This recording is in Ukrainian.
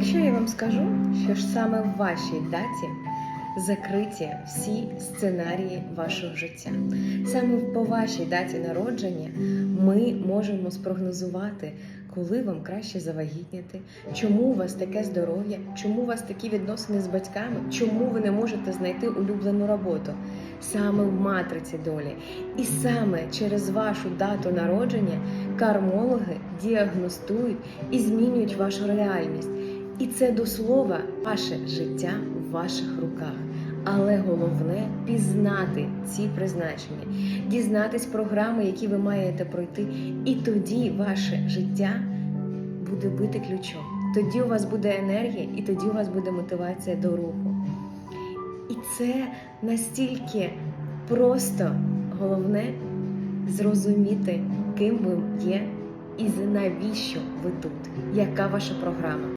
якщо я вам скажу, що ж саме в вашій даті закриті всі сценарії вашого життя, саме по вашій даті народження ми можемо спрогнозувати, коли вам краще завагітніти, чому у вас таке здоров'я, чому у вас такі відносини з батьками, чому ви не можете знайти улюблену роботу. Саме в матриці долі. І саме через вашу дату народження кармологи діагностують і змінюють вашу реальність. І це до слова ваше життя в ваших руках. Але головне пізнати ці призначення, дізнатись програми, які ви маєте пройти, і тоді ваше життя буде бити ключом. Тоді у вас буде енергія, і тоді у вас буде мотивація до руху. І це настільки просто головне зрозуміти, ким ви є і навіщо ви тут, яка ваша програма.